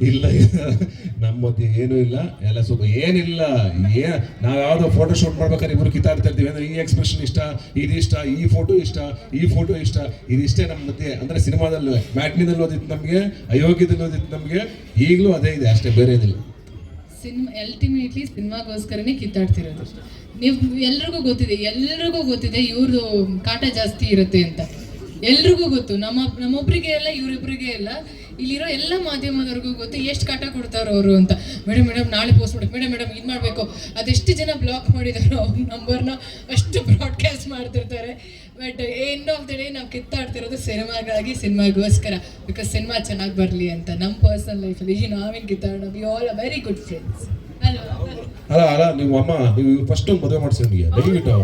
ಇಲ್ಲ ಇಲ್ಲ. ನಮ್ಮ ಮಧ್ಯೆ ಏನೂ ಇಲ್ಲ. ಎಲ್ಲ ಸ್ವಲ್ಪ ಏನಿಲ್ಲ. ಏ, ನಾವು ಯಾವುದೋ ಫೋಟೋ ಶೂಟ್ ಮಾಡ್ಬೇಕಾದ್ರೆ ಇಬ್ಬರು ಕಿತ್ತಾಡ್ತಾ ಇರ್ತೀವಿ. ಅಂದರೆ ಈ ಎಕ್ಸ್ಪ್ರೆಷನ್ ಇಷ್ಟ ಇದಿಷ್ಟ ಈ ಫೋಟೋ ಇಷ್ಟ, ಈ ಫೋಟೋ ಇಷ್ಟ. ಇದಿಷ್ಟೇ ನಮ್ಮ ಮಧ್ಯೆ ಅಂದರೆ ಸಿನಿಮಾದಲ್ಲೂ ಮ್ಯಾಟ್ನಿದಲ್ಲಿ ಓದಿತ್ತು ನಮಗೆ, ಅಯೋಗ್ಯದಲ್ಲಿ ಓದಿತ್ತು ನಮಗೆ. ಈಗಲೂ ಅದೇ ಇದೆ, ಅಷ್ಟೇ ಬೇರೆ ಏನಿಲ್ಲ. ಸಿನಿಮಾ ಅಲ್ಟಿಮೇಟ್ಲಿ ಸಿನಿಮಾಗೋಸ್ಕರನೇ ಕಿತ್ತಾಡ್ತಿರೋದು. ನೀವು, ಎಲ್ರಿಗೂ ಗೊತ್ತಿದೆ ಎಲ್ರಿಗೂ ಗೊತ್ತಿದೆ ಇವ್ರದ್ದು ಕಾಟ ಜಾಸ್ತಿ ಇರುತ್ತೆ ಅಂತ. ಎಲ್ರಿಗೂ ಗೊತ್ತು. ನಮ್ಮ, ನಮ್ಮೊಬ್ರಿಗೆ ಎಲ್ಲ ಇವ್ರಿಬ್ರಿಗೆ ಎಲ್ಲ ಇಲ್ಲಿರೋ ಎಲ್ಲ ಮಾಧ್ಯಮದವ್ರಿಗೂ ಗೊತ್ತು ಎಷ್ಟು ಕಾಟ ಕೊಡ್ತಾರೋ ಅವರು ಅಂತ. ಮೇಡಮ್ ಮೇಡಮ್ ನಾಳೆ ಪೋಸ್ಟ್ ಮಾಡಿ ಮೇಡಮ್ ಮೇಡಮ್ ಇದು ಮಾಡಬೇಕು. ಅದೆಷ್ಟು ಜನ ಬ್ಲಾಕ್ ಮಾಡಿದಾರೋ ಅವ್ರ ನಂಬರ್ನ ಅಷ್ಟು ಬ್ರಾಡ್ಕಾಸ್ಟ್ ಮಾಡ್ತಿರ್ತಾರೆ. But end of the day ನಾವು ಕಿತ್ತಾಡ್ತಿರೋದು ಸಿನಿಮಾಗಾಗಿ, ಸಿನಿಮಾಗೋಸ್ಕರ. ಬಿಕಾಸ್ ಸಿನಿಮಾ ಚೆನ್ನಾಗಿ ಬರಲಿ ಅಂತ. ನಮ್ಮ ಪರ್ಸನಲ್ ಲೈಫಲ್ಲಿ ನಾವೇನು ಕಿತ್ತಾಡೋಣ. We all are very good friends ಅಲ್ಲ ಅಲ್ಲ ನೀವು ಅಮ್ಮ, ನೀವು ಫಸ್ಟ್ ಮದುವೆ ಮಾಡಿಸಿ ದಯವಿಟ್ಟು.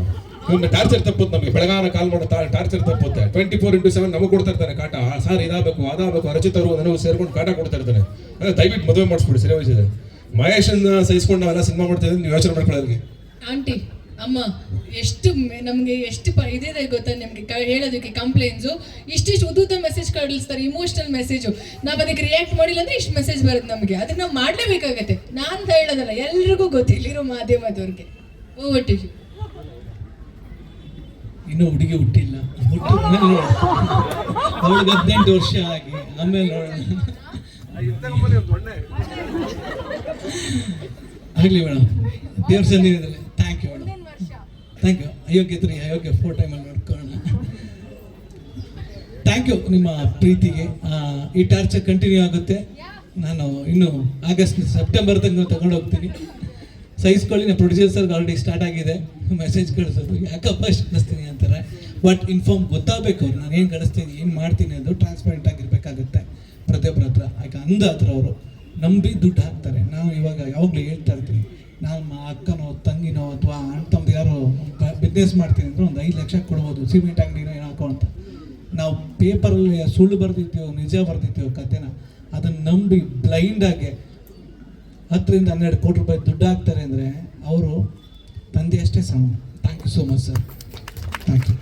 ಇವ್ನ ಟಾರ್ಚರ್ ತಪ್ಪುತ್ತೆ ನಮಗೆ. ಬೆಳಗಾನ ಕಾಲ್ ಮಾಡೋ ಟಾರ್ಚರ್ ತಪ್ಪುತ್ತೆ. ಟ್ವೆಂಟಿ ಫೋರ್ ಇಂಟು ಸೆವೆನ್ ನಮಗೆ ಕೊಡ್ತಾ ಇರ್ತಾರೆ ಕಾಟ. ಸಾರ್ ಇದಾಗಬೇಕು, ಅದಾಗಬೇಕು ರಚಿತ್ ಅವರು ನನಗೂ ಸೇರ್ಕೊಂಡು ಕಾಟ ಕೊಡ್ತಾ ಇರ್ತಾರೆ ಅದೇ ದಯವಿಟ್ಟು ಮದುವೆ ಮಾಡಿಸ್ಬಿಡಿ, ಸರಿ ವಯಸ್ಸಿದೆ ಮಹೇಶನ್ನ ಸಹಿಸ್ಕೊಂಡು ನಾವೆಲ್ಲ ಸಿನಿಮಾ ಮಾಡ್ತಾ ನೀವು ಯೋಚನೆ ಮಾಡ್ಕೊಳ್ಳೋದಕ್ಕೆ ಆಂಟಿ, ಅಮ್ಮ, ಎಷ್ಟು ನಮಗೆ ಎಷ್ಟು ಪ ಇದಿದೆ ಗೊತ್ತಾ ನಿಮಗೆ ಹೇಳೋದಕ್ಕೆ ಕಂಪ್ಲೇಂಟ್ಸು ಇಷ್ಟಿಷ್ಟು ಉದ್ದುತ್ತ ಮೆಸೇಜ್ ಕಳಿಸ್ತಾರೆ ಇಮೋಷನಲ್ ಮೆಸೇಜು ನಾವು ಅದಕ್ಕೆ ರಿಯಾಕ್ಟ್ ಮಾಡಿಲ್ಲ ಅಂದ್ರೆ ಇಷ್ಟು ಮೆಸೇಜ್ ಬರುತ್ತೆ ನಮಗೆ. ಅದನ್ನ ನಾವು ಮಾಡಲೇಬೇಕಾಗತ್ತೆ. ನಾನು ಹೇಳೋದಲ್ಲ, ಎಲ್ರಿಗೂ ಗೊತ್ತಿಲ್ಲಿರೋ ಮಾಧ್ಯಮದವ್ರಿಗೆ. ಓವರ್ ಟು ಇನ್ನೂ ಹುಡುಗಿ ಹುಟ್ಟಿಲ್ಲ. ಹುಟ್ಟು ಅವಳಿಗೆ ಹದಿನೆಂಟು ವರ್ಷ ಆಗಿ ಆಮೇಲೆ ನೋಡೋಣ ಆಗಲಿ ಮೇಡಮ್ ದೇವ್ರ ಸನ್ನಿಧಿಯಲ್ಲಿ thank you madam thank you Ayogya three Ayogya four ಟೈಮಲ್ಲಿ ನೋಡ್ಕೊಳ್ಳೋಣ. ಥ್ಯಾಂಕ್ ಯು ನಿಮ್ಮ ಪ್ರೀತಿಗೆ. ಈ ಟಾರ್ಚರ್ ಕಂಟಿನ್ಯೂ ಆಗುತ್ತೆ. ನಾನು ಇನ್ನು ಆಗಸ್ಟ್ ಸೆಪ್ಟೆಂಬರ್ ತನಕ ತಗೊಂಡು ಹೋಗ್ತೀನಿ ಸಹಿಸ್ಕೊಳ್ಳಿ ನಾನು ಪ್ರೊಡ್ಯೂಸರ್ಗೆ ಆಲ್ರೆಡಿ ಸ್ಟಾರ್ಟ್ ಆಗಿದೆ. ಮೆಸೇಜ್ ಕಳಿಸೋದು. ಯಾಕಪ್ಪ ಇಷ್ಟು ಕಳಿಸ್ತೀನಿ ಅಂತಾರೆ. ಬಟ್ ಇನ್ಫಾರ್ಮ್ ಗೊತ್ತಾಗಬೇಕು ಅವ್ರು. ನಾನು ಏನು ಕಳಿಸ್ತೀನಿ, ಏನು ಮಾಡ್ತೀನಿ ಅದು ಟ್ರಾನ್ಸ್ಪರೆಂಟ್ ಆಗಿರ್ಬೇಕಾಗುತ್ತೆ. ಪ್ರತಿಯೊಬ್ಬರ ಹತ್ರ. ಯಾಕೆ ಅಂದ ಹತ್ರ ಅವರು. ನಂಬಿ ದುಡ್ಡು ಹಾಕ್ತಾರೆ. ನಾವು ಇವಾಗ ಯಾವಾಗಲೂ ಹೇಳ್ತಾ ಇರ್ತೀನಿ. ನಮ್ಮ ಅಕ್ಕನೋ, ತಂಗಿನೋ ಅಥವಾ ಅಣ್ಣ ತಮ್ಮದು ಯಾರೋ ಬಿಸ್ನೆಸ್ ಮಾಡ್ತೀನಿ ಅಂದರೆ ಒಂದು ಐದು ಲಕ್ಷ ಕೊಡ್ಬೋದು. ಸಿಮೆಂಟ್ ಅಂಗಡಿನೋ ಏನೋ ಹಾಕೋ ಅಂತ. ನಾವು ಪೇಪರಲ್ಲಿ ಸುಳ್ಳು ಬರ್ದಿರ್ತೀವೋ ನಿಜ ಬರ್ದಿರ್ತೀವೋ ಕತೆನ, ಅದನ್ನು ನಂಬಿ ಬ್ಲೈಂಡಾಗೆ ಹತ್ತರಿಂದ ಹನ್ನೆರಡು ಕೋಟಿ ರೂಪಾಯಿ ದುಡ್ಡು ಹಾಕ್ತಾರೆ ಅಂದರೆ, ಅವರು ತಂದೆ ಅಷ್ಟೇ ಸಮ thank you so much sir thank you